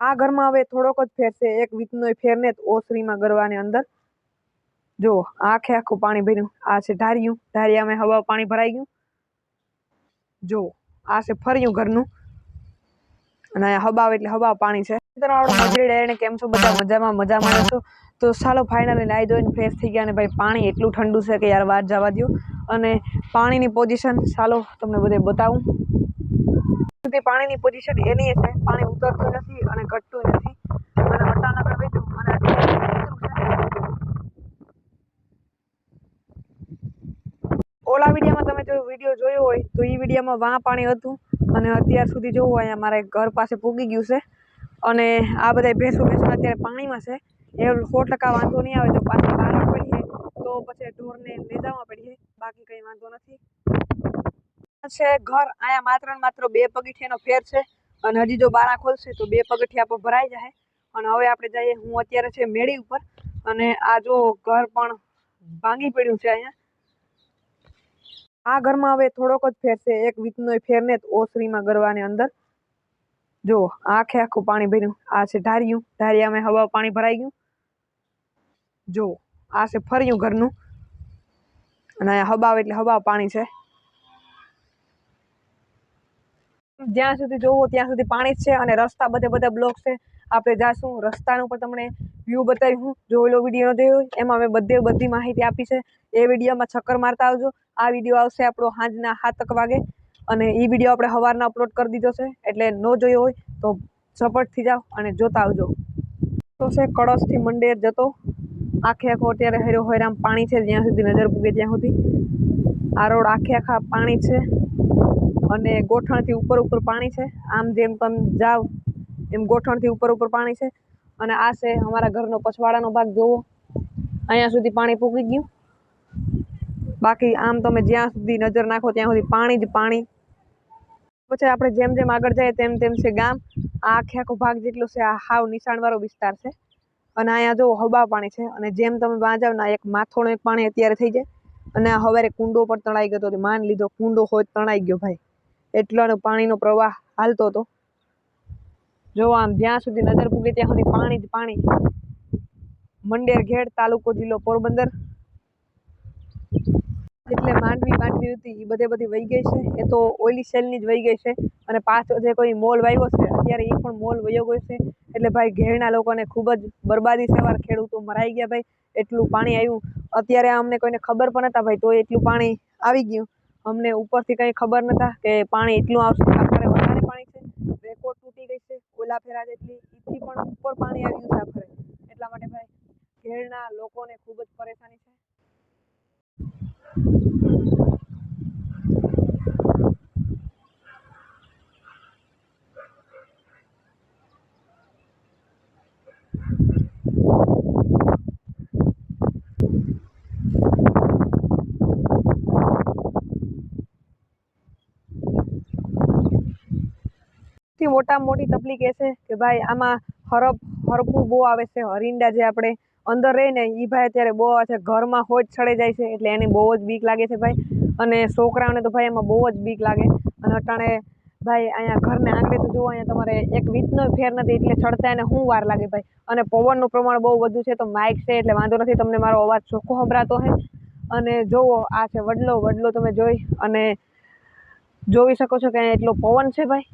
આ ઘરમાં હવે થોડોક જ ફેર છે. એક વીતનો ફેરને જ ઓસરીમાં ગરવાની અંદર. જો, આખે આખું પાણી ભર્યું. આ છે ઢારિયું. ઢારિયામાં હવા પાણી ભરાઈ ગયું. જો, આ છે ફર્યું ઘરનું. અને અહીંયા હબાવ એટલે હબાવ પાણી છે. એને કેમ છો? બધા મજામાં? મજામાં છો તો ચાલો ફાઇનલી નાઈ ધોઈને ફ્રેશ થઈ ગયા અને ભાઈ, પાણી એટલું ઠંડુ છે કે યાર વાત જવા દો અને પાણીની પોઝિશન ચાલો તમને બધે બતાવું. પાણીની પોઝિશન એની છે. પાણી ઉતરતું નથી અને અટાનગર વેચું અને અત્યારે ઉતરું છે. ઓલા વિડીયોમાં તમે જો વીડિયો જોયો હોય, તો એ વિડીયોમાં વાં પાણી હતું અને અત્યાર સુધી જોવું અહીંયા મારે ઘર પાસે પૂગી ગયું છે. અને આ બધા ભેંસો ભેંસો અત્યારે પાણીમાં છે. એ સો ટકા વાંધો નહીં આવે તો પાછી બહાર પડીએ, તો પછી ઢોરને લઈ જવા પડીએ, બાકી કંઈ વાંધો નથી. છે, ઘર અહીંયા માત્ર ને માત્ર બે પગીઠિયાનો ફેર છે અને હજી જો બારા ખોલશે, તો બે પગથિયા પર ભરાઈ જાય અને હવે આપણે જઈએ, હું અત્યારે છે મેળી ઉપર. અને આ જો ઘર પણ ભાંગી પડ્યું છે અહીંયા. આ ઘરમાં હવે થોડોક જ ફેર છે. એક વીતનો ફેરને ઓસરીમાં ગરવાની અંદર. જો આખે આખું પાણી ભર્યું. આ છે ધાર્યું. ધાર્યામાં હવા પાણી ભરાઈ ગયું. જો આ છે ફર્યું ઘરનું. અને અહીંયા હબાવ એટલે હબાવ પાણી છે. જ્યાં સુધી જોવો ત્યાં સુધી પાણી જ છે અને રસ્તા બધે બધા બ્લોક છે. આપણે જાશું રસ્તાનું પણ તમને વ્યૂ બતાવ્યું જોયેલો વીડિયો જોયો એમાં મેં બધે બધી માહિતી આપી છે. એ વિડીયોમાં છક્કર મારતા આવજો. આ વીડિયો આવશે આપણો સાંજના સાતક વાગે અને એ વીડિયો આપણે સવારના અપલોડ કરી દીધો છે. એટલે ન જોયો હોય તો ઝપટથી જાઓ અને જોતા આવજો. તો છે, કળશથી મંડેર જતો. આખે આખો અત્યારે હેરો હેરામ પાણી છે, જ્યાં સુધી નજર પૂગે ત્યાં સુધી. આ રોડ આખે આખા પાણી છે અને ગોઠણથી ઉપર ઉપર પાણી છે. આમ જેમ તમે જાઓ, એમ ગોઠણથી ઉપર ઉપર પાણી છે. અને આ છે અમારા ઘરનો પછવાડાનો ભાગ જોવો અહીંયા સુધી પાણી પૂકી ગયું. બાકી આમ તમે જ્યાં સુધી નજર નાખો ત્યાં સુધી પાણી જ પાણી. પછી આપણે જેમ જેમ આગળ જઈએ તેમ તેમ છે ગામ. આ આખે આખો ભાગ જેટલો છે, આ હાવ નિશાણવાળો વિસ્તાર છે. અને અહીંયા જો હબા પાણી છે. અને જેમ તમે વાં જાવ ને એક માથોણું એક પાણી અત્યારે થઈ જાય. અને આ હવારે કુંડો પર તણાઈ ગયો હતો. માન લીધો, કુંડો હોય તણાઈ ગયો ભાઈ. એટલાનો પાણીનો પ્રવાહ હાલતો હતો. જો આમ જ્યાં સુધી નજર પૂગે ત્યાં સુધી પાણી જ પાણી. મંડેર ઘેડ તાલુકો જિલ્લો પોરબંદર. એટલે માંડવી માંડવી હતી એ બધે બધી વહી ગઈ છે. એ તો ઓઈલી સેલની જ વહી ગઈ છે. અને પાછો જે કોઈ મોલ વાવ્યો છે, અત્યારે એ પણ મોલ વયો ગયો છે. એટલે ભાઈ ઘેરના લોકોને ખૂબ જ બરબાદી સેવાર ખેડૂતો. મરાઈ ગયા ભાઈ, એટલું પાણી આવ્યું. અત્યારે અમને કોઈને ખબર પણ નતા ભાઈ, તો એટલું પાણી આવી ગયું. અમને ઉપરથી કંઈ ખબર નતા કે પાણી એટલું આવશે. વધારે પાણી છે રેકોર્ડ તૂટી ગઈ છે ઓલા ફેરા જેટલી ઈથી પણ ઉપર પાણી આવ્યું છે આખરે. એટલા માટે ભાઈ, ઘેરના લોકોને ખૂબ જ પરેશાની છે. મોટામાં મોટી તકલીફ એ છે કે ભાઈ આમાં હરપ હરપું બહુ આવે છે. હરિંડા જે આપણે અંદર રહીને એ ભાઈ અત્યારે બહુ આવે છે. ઘરમાં હોજ ચડે જાય છે, એટલે એને બહુ જ બીક લાગે છે ભાઈ. અને છોકરાઓને તો ભાઈ એમાં બહુ જ બીક લાગે. અને અટાણે ભાઈ અહીંયા ઘરને આંગળે તો જુઓ, અહીંયા તમારે એક વીજનો ફેર નથી, એટલે ચડતા એને શું વાર લાગે ભાઈ. અને પવનનું પ્રમાણ બહુ વધુ છે, તો માઇક છે, એટલે વાંધો નથી, તમને મારો અવાજ ચોખ્ખો સંભળાતો છે અને જુઓ, આ છે વડલો વડલો તમે જોઈ અને જોઈ શકો છો કે એટલો પવન છે ભાઈ.